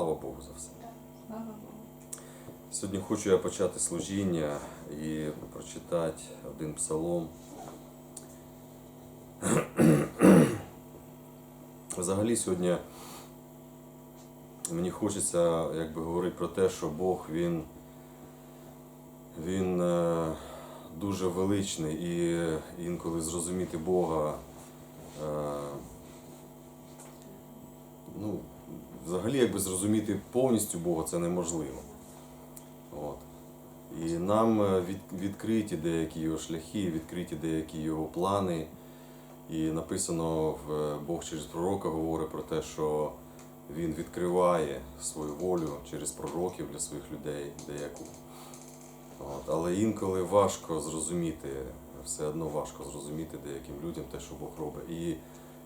слава Богу за все. Слава Богу. Сьогодні хочу я почати служіння і прочитати один псалом. Взагалі сьогодні мені хочеться якби, говорити про те, що Бог він, він е, дуже величний і інколи зрозуміти Бога. Е, ну, взагалі, якби зрозуміти повністю Бога це неможливо. От. І нам е, від, відкриті деякі його шляхи, відкриті деякі його плани. І написано, в е, Бог через пророка говорить про те, що Він відкриває свою волю через пророків для своїх людей деяку. От. Але інколи важко зрозуміти, все одно важко зрозуміти деяким людям те, що Бог робить. І,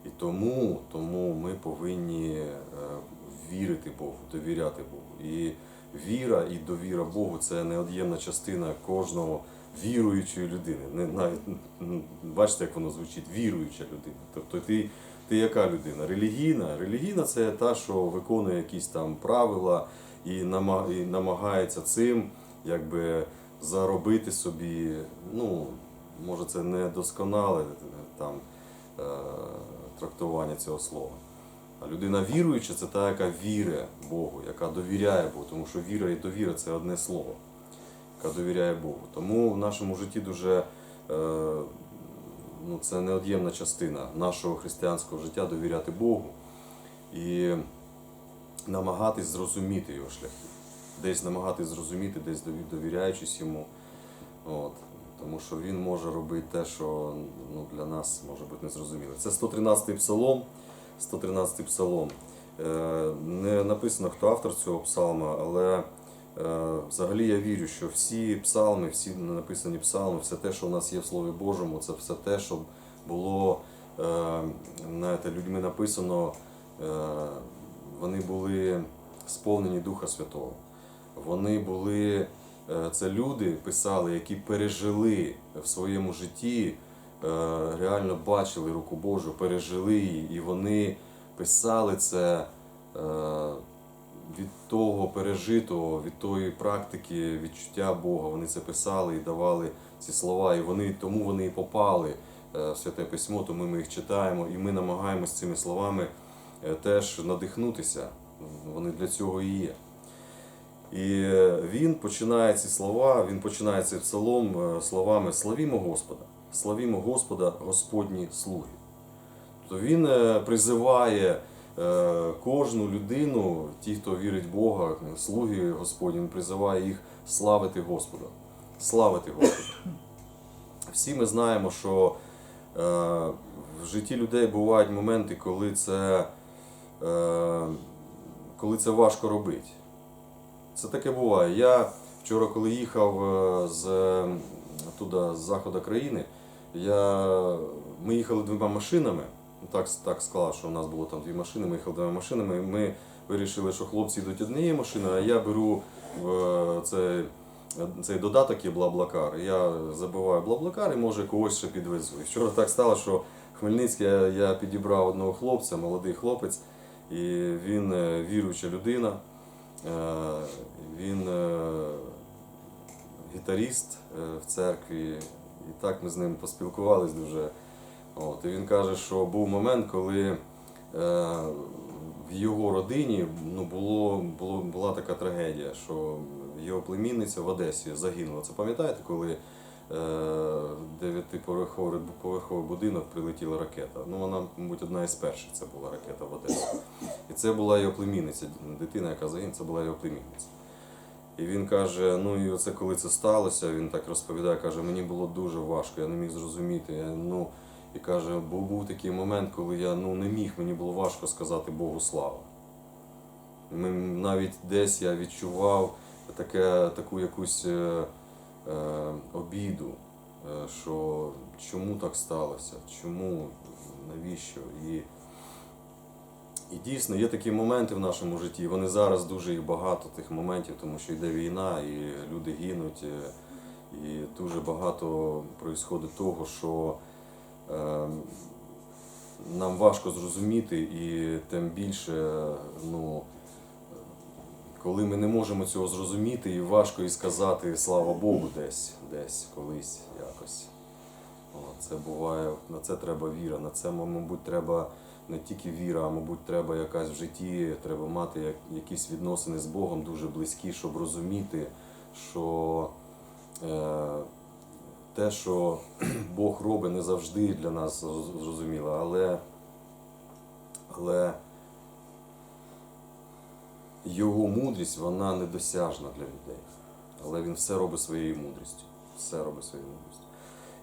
і тому, тому ми повинні е, вірити Богу, довіряти Богу. І віра і довіра Богу це неод'ємна частина кожного віруючої людини. Не навіть бачите, як воно звучить, віруюча людина. Тобто ти, ти яка людина? Релігійна? Релігійна це та, що виконує якісь там правила і намагається цим якби заробити собі, ну, може це не досконале там е, трактування цього слова. А людина віруюча це та, яка вірить Богу, яка довіряє Богу, тому що віра і довіра це одне слово, яка довіряє Богу. Тому в нашому житті дуже е, ну, це неод'ємна частина нашого християнського життя довіряти Богу і намагатись зрозуміти його шляхи. Десь намагатись зрозуміти, десь довіряючись йому. От. Тому що він може робити те, що ну, для нас може бути незрозуміло. Це 113-й псалом. 113 псалом. Е, Не написано, хто автор цього псалма, але е, взагалі я вірю, що всі псалми, всі написані псалми, все те, що у нас є в Слові Божому, це все те, що було е, знаєте, людьми написано, вони були сповнені Духа Святого. Вони були, це люди писали, які пережили в своєму житті реально бачили руку Божу, пережили її, і вони писали це е, від того пережитого, від тої практики, відчуття Бога. Вони це писали і давали ці слова, і вони тому вони і попали е, в святе письмо, тому ми їх читаємо, і ми намагаємося цими словами е, теж надихнутися. Вони для цього і є. І е, він починає ці слова, він починає цей псалом е, словами Славімо Господа, славімо Господа, Господні слуги. Тобто він е, призиває е, кожну людину, ті, хто вірить в Бога, слуги Господні, він призиває їх славити Господа. Славити Господа. Всі ми знаємо, що е, в житті людей бувають моменти, коли це, коли це важко робити. Це таке буває. Я вчора, коли їхав з туди, з заходу країни, я, ми їхали двома машинами. Так, так склалося, що у нас було там дві машини, ми їхали двома машинами. Ми вирішили, що хлопці йдуть однією машиною, а я беру е, цей, цей додаток є Блаблакар. Я забиваю Блаблакар і може когось ще підвезу. І вчора так стало, що Хмельницький я, я підібрав одного хлопця, молодий хлопець, і він е, віруюча людина. Е, Він гітаріст е, в церкві, і так ми з ним поспілкувались дуже. От, і він каже, що був момент, коли е, в його родині ну, було, було, була така трагедія, що його племінниця в Одесі загинула. Це пам'ятаєте, коли е, дев'ятиповерховий поверховий будинок прилетіла ракета? Ну, вона, мабуть, одна із перших це була ракета в Одесі. І це була його племінниця, дитина, яка загинула, це була його племінниця. І він каже: ну і оце коли це сталося, він так розповідає, каже, мені було дуже важко, я не міг зрозуміти. Я, ну, і каже, був, був такий момент, коли я ну, не міг, мені було важко сказати Богу слава. Ми, навіть десь я відчував таке, таку якусь е, е, обіду, е, що чому так сталося, чому, навіщо. І, і дійсно є такі моменти в нашому житті. Вони зараз дуже їх багато тих моментів, тому що йде війна, і люди гинуть. е, І дуже багато проїсходить того, що е, нам важко зрозуміти, і тим більше ну, коли ми не можемо цього зрозуміти, і важко і сказати слава Богу десь, десь, колись, якось. Це буває, на це треба віра, на це, мабуть, треба не тільки віра, а мабуть, треба якась в житті, треба мати якісь відносини з Богом дуже близькі, щоб розуміти, що е, те, що Бог робить, не завжди для нас зрозуміло, але, але його мудрість вона недосяжна для людей. Але він все робить своєю мудрістю. Все робить своєю мудрістю.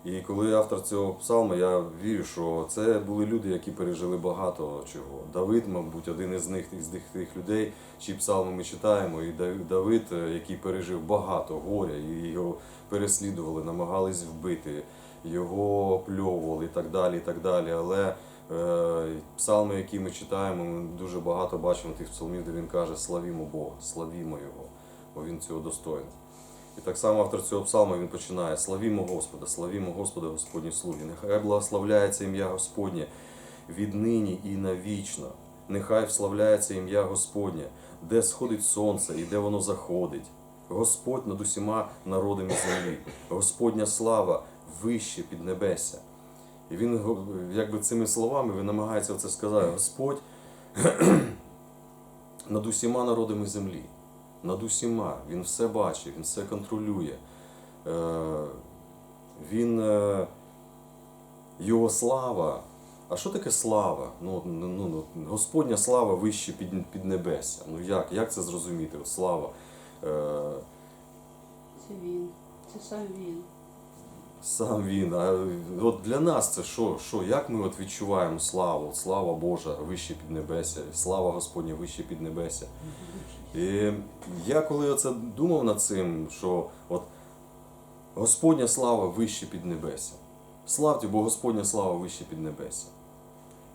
І коли автор цього псалма, я вірю, що це були люди, які пережили багато чого. Давид, мабуть, один із них із тих, людей, чиї псалми ми читаємо, і Дав- Давид, е, який пережив багато горя, і його переслідували, намагались вбити, його опльовували і так далі. і так далі. Але е, псалми, які ми читаємо, ми дуже багато бачимо тих псалмів, де він каже: Славімо Бога, славімо Його, бо він цього достойний. І так само автор цього псалма він починає: Славімо Господа, славімо Господа, Господні слуги. Нехай благословляється ім'я Господнє віднині і навічно. Нехай вславляється ім'я Господнє, де сходить сонце і де воно заходить. Господь над усіма народами землі, Господня слава вище під небеся. І він якби цими словами він намагається це сказати. Господь над усіма народами землі, над усіма. Він все бачить, він все контролює. Е, Він е, його слава. А що таке слава? Ну, ну, ну, ну, Господня слава вище під, під небеся. Ну як? Як це зрозуміти? Слава. Е, Це він, це сам він. Сам він. А от для нас це що? що? Як ми от відчуваємо славу? Слава Божа вище під небеся, слава Господня вище під небеся. І я коли оце думав над цим, що от Господня слава вище під небеся. Славте, бо Господня слава вище під небеся.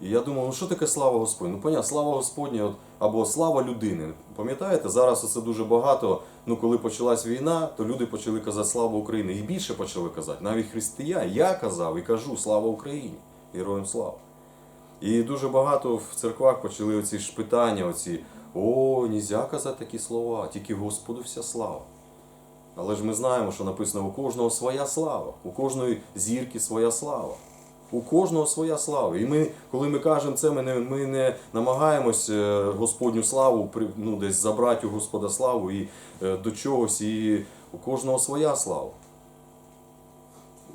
І я думав, ну що таке слава Господня? Ну, понятно, слава Господня от, або слава людини. Пам'ятаєте, зараз це дуже багато. Ну, коли почалась війна, то люди почали казати слава Україні. І більше почали казати. Навіть християн. Я казав і кажу слава Україні, героям слава. І дуже багато в церквах почали оці ж питання, оці о, нельзя казати такі слова, тільки Господу вся слава. Але ж ми знаємо, що написано у кожного своя слава, у кожної зірки своя слава. У кожного своя слава. І ми, коли ми кажемо це, ми не, ми не намагаємось е, Господню славу ну, десь забрати у Господа славу і е, до чогось, і у кожного своя слава.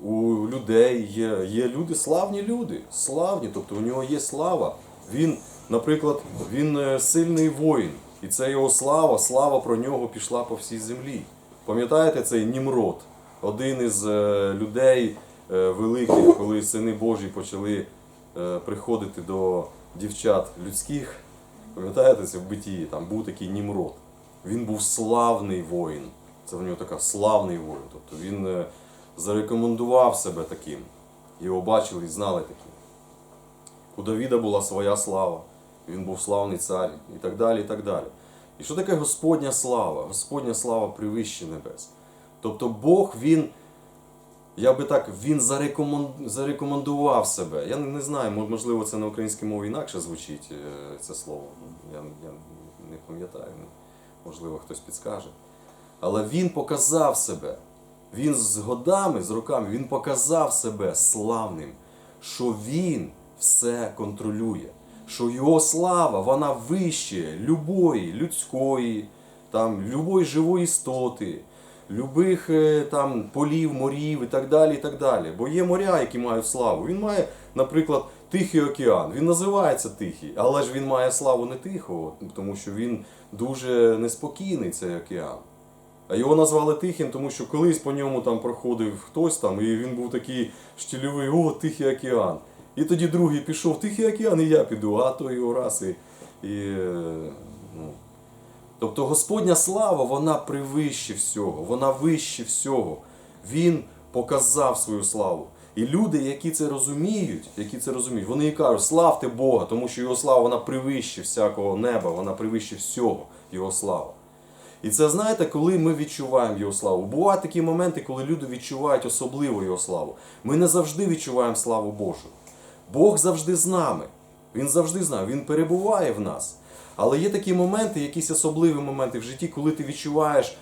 У людей є, є люди, славні люди, славні, тобто у нього є слава. Він, наприклад, він е, сильний воїн, і це його слава, слава про нього пішла по всій землі. Пам'ятаєте цей Німрод, один із людей великих, коли сини Божі почали е, приходити до дівчат людських. Пам'ятаєте це в битті? Там був такий Німрод. Він був славний воїн. Це в нього така славний воїн. Тобто він е, зарекомендував себе таким. Його бачили і знали таким. У Давіда була своя слава, він був славний цар і так далі. І так далі. І що таке Господня слава? Господня слава привище небес. Тобто Бог, він, я би так, він зарекомен- зарекомендував себе. Я не знаю, можливо, це на українській мові інакше звучить е, це слово. Я, я не пам'ятаю, можливо, хтось підскаже. Але він показав себе. Він з годами, з роками, він показав себе славним, що він все контролює, що його слава, вона вище любої людської, там, любої живої істоти, любих е, там, полів, морів і так далі. і так далі. Бо є моря, які мають славу. Він має, наприклад, Тихий океан. Він називається Тихий, але ж він має славу не тихого, тому що він дуже неспокійний, цей океан. А його назвали Тихим, тому що колись по ньому там проходив хтось там, і він був такий штільовий, о, Тихий океан. І тоді другий пішов, Тихий океан, і я піду, а то його раз. І, і, е, ну. Тобто Господня слава, вона превище всього, вона вище всього. Він показав свою славу. І люди, які це розуміють, які це розуміють, вони і кажуть, славте Бога, тому що його слава вона превище всякого неба, вона превище всього, його слава. І це знаєте, коли ми відчуваємо його славу. Бувають такі моменти, коли люди відчувають особливо його славу. Ми не завжди відчуваємо славу Божу. Бог завжди з нами. Він завжди з нами, Він перебуває в нас. Але є такі моменти, якісь особливі моменти в житті, коли ти відчуваєш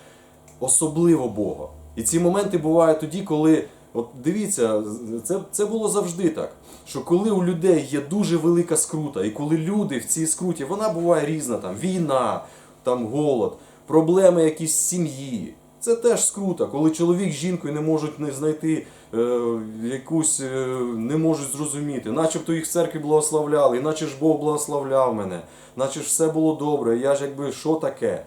особливо Бога. І ці моменти бувають тоді, коли. От дивіться, це, це було завжди так. Що коли у людей є дуже велика скрута, і коли люди в цій скруті, вона буває різна, там війна, там голод, проблеми якісь сім'ї. Це теж скрута, коли чоловік з жінкою не можуть не знайти е, якусь, е, не можуть зрозуміти, начебто їх в церкві благословляли, і наче ж Бог благословляв мене, наче ж все було добре, я ж якби що таке?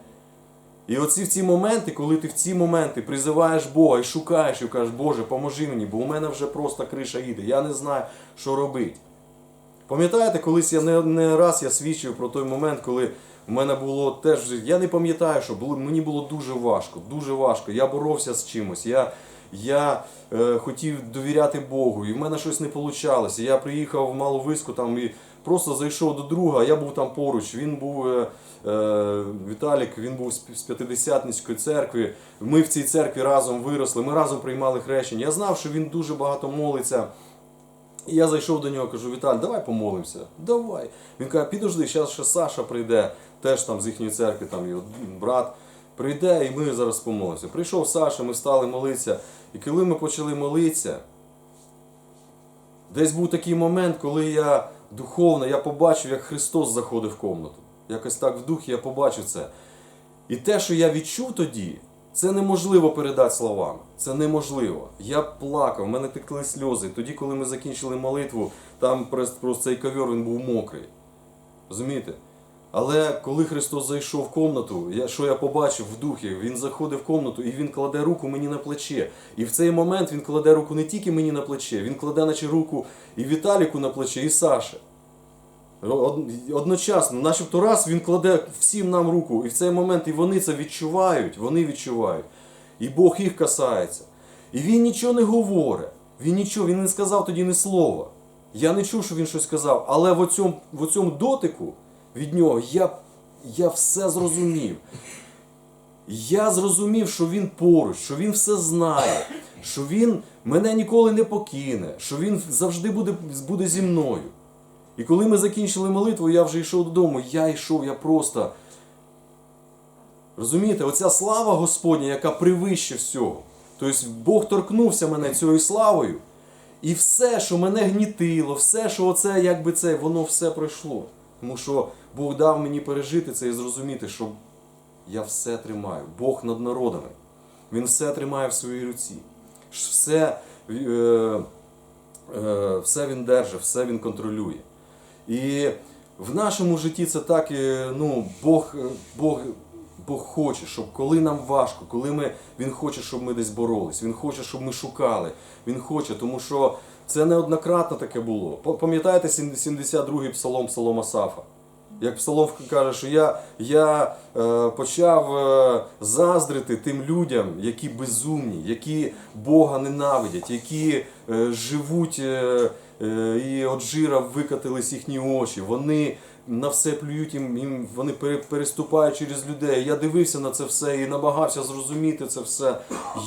І оці в ці моменти, коли ти в ці моменти призиваєш Бога і шукаєш і кажеш, Боже, поможи мені, бо у мене вже просто криша їде, я не знаю, що робити. Пам'ятаєте, колись я не, не раз я свідчив про той момент, коли в мене було теж, я не пам'ятаю, що було, мені було дуже важко, дуже важко. Я боровся з чимось. Я, я е, хотів довіряти Богу, і в мене щось не вийшло. Я приїхав в Маловиську там і просто зайшов до друга, я був там поруч. Він був е, е, Віталік, він був з П'ятидесятницької церкви. Ми в цій церкві разом виросли, ми разом приймали хрещення. Я знав, що він дуже багато молиться. І я зайшов до нього, кажу, Віталь, давай помолимося. Давай. Він каже, підожди, зараз ще Саша прийде, теж там з їхньої церкви, там його брат. Прийде, і ми зараз помолимося. Прийшов Саша, ми стали молитися. І коли ми почали молитися, десь був такий момент, коли я духовно я побачив, як Христос заходив в комнату. Якось так в духі я побачив це. І те, що я відчув тоді, це неможливо передати словами. Це неможливо. Я плакав, в мене текли сльози. Тоді, коли ми закінчили молитву, там просто цей ковер він був мокрий. Розумієте? Але коли Христос зайшов в комнату, я, що я побачив в духі, Він заходить в комнату і Він кладе руку мені на плече. І в цей момент Він кладе руку не тільки мені на плече, Він кладе наче руку і Віталіку на плече, і Саше. Од- Одночасно, начебто раз він кладе всім нам руку, і в цей момент і вони це відчувають, вони відчувають. І Бог їх касається. І він нічого не говорить. Він нічого, він не сказав тоді ні слова. Я не чув, що він щось сказав, але в оцьому дотику від нього я, я все зрозумів. Я зрозумів, що він поруч, що він все знає, що він мене ніколи не покине, що він завжди буде, буде зі мною. І коли ми закінчили молитву, я вже йшов додому. Я йшов, я просто. Розумієте, оця слава Господня, яка превище всього. Тобто Бог торкнувся мене цією славою, і все, що мене гнітило, все, що оце, якби це, воно все пройшло. Тому що Бог дав мені пережити це і зрозуміти, що я все тримаю. Бог над народами. Він все тримає в своїй руці. Все, е, е, все він держить, все він контролює. І в нашому житті це так, е, ну, Бог, е, Бог, Бог хоче, щоб коли нам важко, коли ми, Він хоче, щоб ми десь боролись, Він хоче, щоб ми шукали. Він хоче, тому що це неоднократно таке було. Пам'ятаєте 72-й псалом Псалом Асафа? Як Псаловка каже, що я, я е, почав е, заздрити тим людям, які безумні, які Бога ненавидять, які е, живуть е, е, і от жира викатились їхні очі. Вони на все плюють їм, їм вони пере- переступають через людей. Я дивився на це все і намагався зрозуміти це все.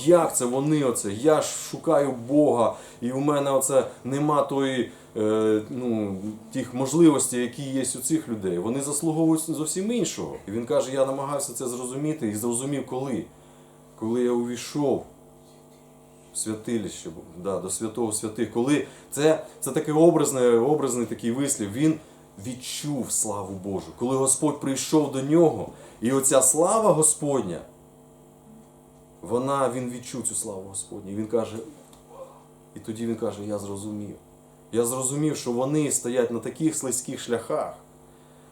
Як це вони оце? Я ж шукаю Бога, і у мене оце нема тої. е, Ну, тих можливостей, які є у цих людей, вони заслуговують зовсім іншого. І він каже, я намагався це зрозуміти і зрозумів коли. Коли я увійшов святилище, да, до святого святих, коли це, це такий образний, образний такий вислів, він відчув славу Божу. Коли Господь прийшов до нього, і оця слава Господня, вона, він відчув цю славу Господню. І він каже, і тоді він каже, я зрозумів. Я зрозумів, що вони стоять на таких слизьких шляхах,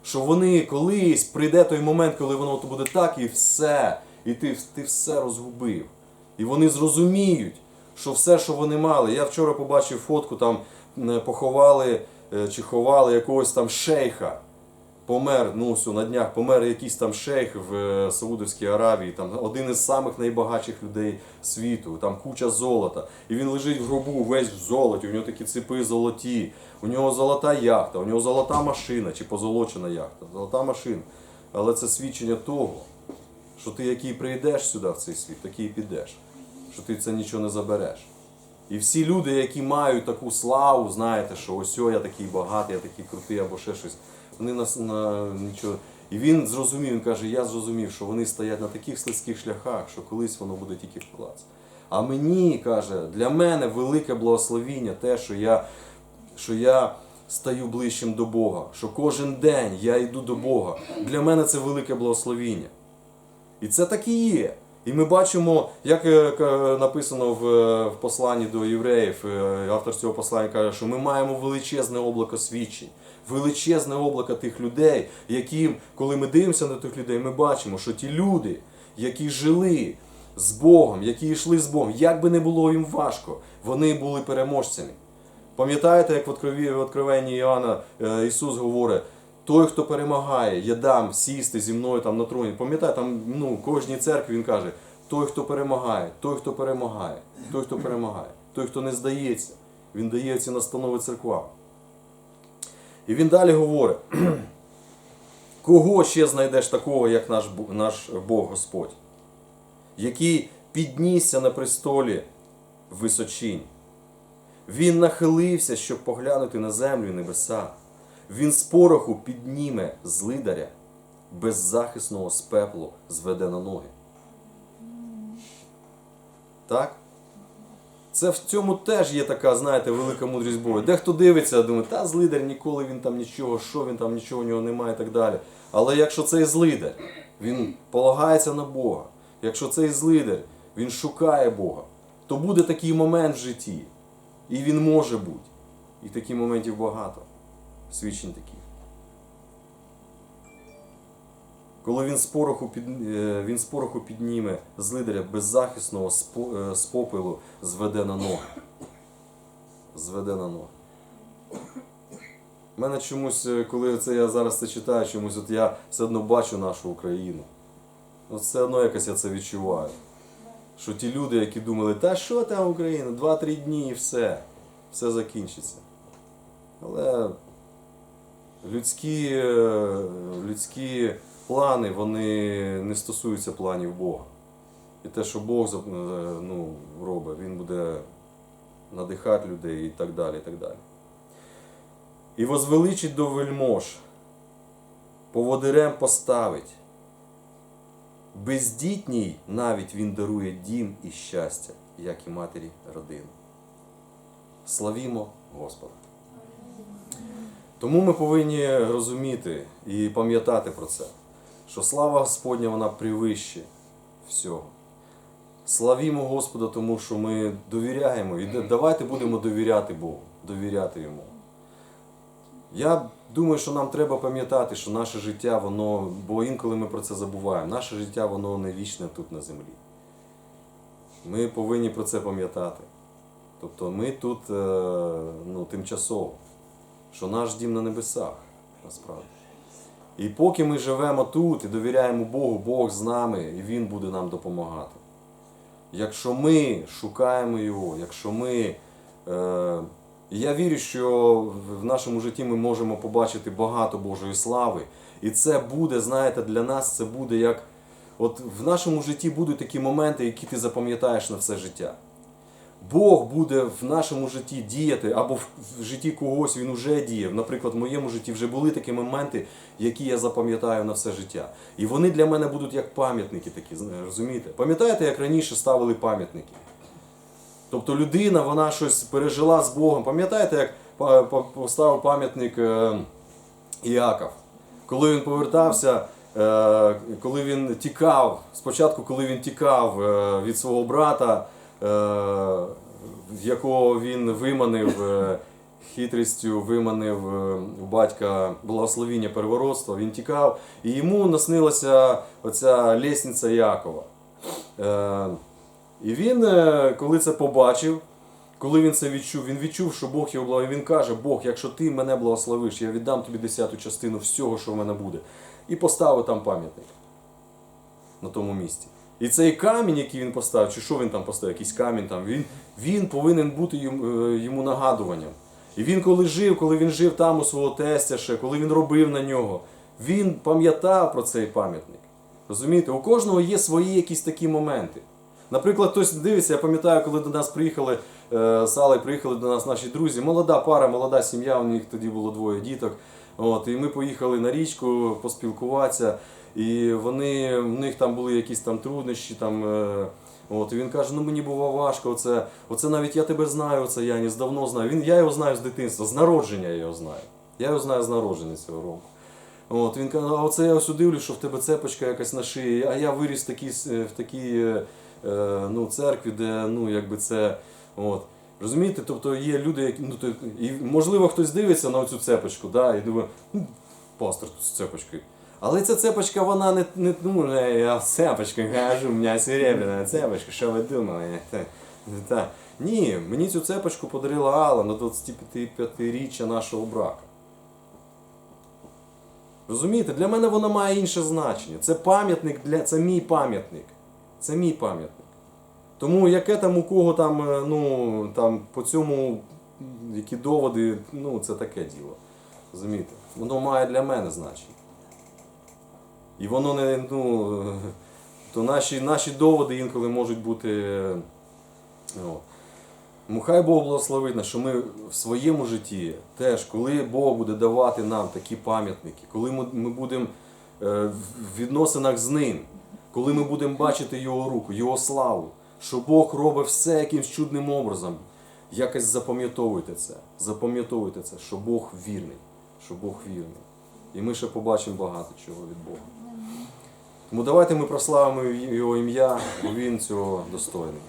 що вони колись прийде той момент, коли воно то буде так, і все, і ти, ти все розгубив. І вони зрозуміють, що все, що вони мали. Я вчора побачив фотку, там е, поховали чи ховали якогось там шейха. Помер, ну все, на днях помер якийсь там шейх в е, Саудовській Аравії, там один із самих найбагатших людей світу, там куча золота. І він лежить в гробу весь в золоті, у нього такі ципи золоті, у нього золота яхта, у нього золота машина чи позолочена яхта, золота машина. Але це свідчення того, що ти, який прийдеш сюди в цей світ, такий і підеш, що ти це нічого не забереш. І всі люди, які мають таку славу, знаєте, що ось о, я такий багатий, я такий крутий або ще щось, вони нас на нічого. І він зрозумів, він каже, я зрозумів, що вони стоять на таких слизьких шляхах, що колись воно буде тільки вкладатися. А мені, каже, для мене велике благословіння те, що я, що я стаю ближчим до Бога, що кожен день я йду до Бога. Для мене це велике благословіння. І це так і є. І ми бачимо, як е, написано в, е, посланні до євреїв, е, автор цього послання каже, що ми маємо величезне облако свідчень, величезне облако тих людей, які, коли ми дивимося на тих людей, ми бачимо, що ті люди, які жили з Богом, які йшли з Богом, як би не було їм важко, вони були переможцями. Пам'ятаєте, як в Откровенні Іоанна Ісус говорить, той, хто перемагає, я дам сісти зі мною там на троні. Пам'ятаєте, там ну, кожній церкві він каже, той, хто перемагає, той, хто перемагає, той, хто перемагає, той, хто не здається, він дає ці настанови церквам. І він далі говорить, кого ще знайдеш такого, як наш, наш Бог Господь, який піднісся на престолі височинь. Він нахилився, щоб поглянути на землю і небеса. Він з пороху підніме злидаря, беззахисного з пеплу зведе на ноги. Так? Це в цьому теж є така, знаєте, велика мудрість Бога. Дехто дивиться, думає, та злидар ніколи він там нічого, що він там, нічого у нього немає і так далі. Але якщо цей злидар, він полагається на Бога, якщо цей злидар, він шукає Бога, то буде такий момент в житті. І він може бути. І таких моментів багато. Свідчень таких. Коли він з пороху, під, е, він з пороху підніме беззахисного з по- е, з попелу зведе на ноги. Зведе на ноги. У мене чомусь, е, коли це я зараз це читаю, чомусь от я все одно бачу нашу Україну. От все одно якось я це відчуваю. Що ті люди, які думали, та що там Україна, 2-3 дні і все, все закінчиться. Але людські, е, людські плани, вони не стосуються планів Бога. І те, що Бог е, ну, робить, Він буде надихати людей і так далі. І так далі. І возвеличить до вельмож, поводирем поставить. Бездітній навіть він дарує дім і щастя, як і матері родину. Славімо Господа! Тому ми повинні розуміти і пам'ятати про це, що слава Господня вона превище всього. Славімо Господа, тому що ми довіряємо. І давайте будемо довіряти Богу, довіряти Йому. Я думаю, що нам треба пам'ятати, що наше життя, воно, бо інколи ми про це забуваємо, наше життя воно не вічне тут на землі. Ми повинні про це пам'ятати. Тобто ми тут е, ну, тимчасово, що наш дім на небесах, насправді. І поки ми живемо тут і довіряємо Богу, Бог з нами, і Він буде нам допомагати. Якщо ми шукаємо Його, якщо ми. Е, я вірю, що в- нашому житті ми можемо побачити багато Божої слави. І це буде, знаєте, для нас це буде як. От в нашому житті будуть такі моменти, які ти запам'ятаєш на все життя. Бог буде в нашому житті діяти, або в, житті когось він уже діяв. Наприклад, в моєму житті вже були такі моменти, які я запам'ятаю на все життя. І вони для мене будуть як пам'ятники такі, розумієте? Пам'ятаєте, як раніше ставили пам'ятники? Тобто людина, вона щось пережила з Богом. Пам'ятаєте, як поставив пам'ятник е, Іаков? Коли він повертався, е, коли він тікав, спочатку, коли він тікав е, від свого брата, якого він виманив е, хитрістю, виманив е, у батька благословіння первородства, він тікав, і йому наснилася оця лісниця Якова. Е, і він, е, коли це побачив, коли він це відчув, він відчув, що Бог його благословив. Він каже, Бог, якщо ти мене благословиш, я віддам тобі десяту частину всього, що в мене буде. І поставив там пам'ятник на тому місці. І цей камінь, який він поставив, чи що він там поставив, якийсь камінь там, він, він повинен бути йому, е, нагадуванням. І він коли жив, коли він жив там у свого тестя ще, коли він робив на нього, він пам'ятав про цей пам'ятник. Розумієте, у кожного є свої якісь такі моменти. Наприклад, хтось дивиться, я пам'ятаю, коли до нас приїхали е, з Аллою приїхали до нас наші друзі, молода пара, молода сім'я, у них тоді було двоє діток. От, і ми поїхали на річку поспілкуватися, і вони, в них там були якісь там труднощі. Там, е, от, він каже, ну мені було важко, оце, оце навіть я тебе знаю, оце Яніс, давно знаю. Він, я його знаю з дитинства, з народження я його знаю. Я його знаю з народження цього року. От, він каже, а оце я ось дивлюсь, що в тебе цепочка якась на шиї, а я виріс в такій, в такій е, е, ну, церкві, де ну, якби це. От. Розумієте, тобто є люди, які. Ну, то, і, можливо, хтось дивиться на цю цепочку, да, і думає, ну, пастор з цепочкою. Але ця цепочка, вона не, не ну, я цепочка, кажу, у мене серебряна цепочка, що ви думали? Та. Ні, мені цю цепочку подарила Алла на 25-річчя нашого браку. Розумієте, для мене вона має інше значення. Це пам'ятник для це мій пам'ятник. Це мій пам'ятник. Тому яке там у кого там, е, ну, там по цьому які доводи, ну це таке діло. Розумієте? Воно має для мене значення. І воно не, ну, то наші, наші доводи інколи можуть бути. е, Ну, хай Бог благословить нас, що ми в своєму житті теж, коли Бог буде давати нам такі пам'ятники, коли ми, ми будемо е, в відносинах з Ним, коли ми будемо бачити Його руку, Його славу, що Бог робить все якимсь чудним образом, якось запам'ятовуйте це, запам'ятовуйте це, що Бог вірний, що Бог вірний. І ми ще побачимо багато чого від Бога. Тому давайте ми прославимо Його ім'я, бо Він цього достойний.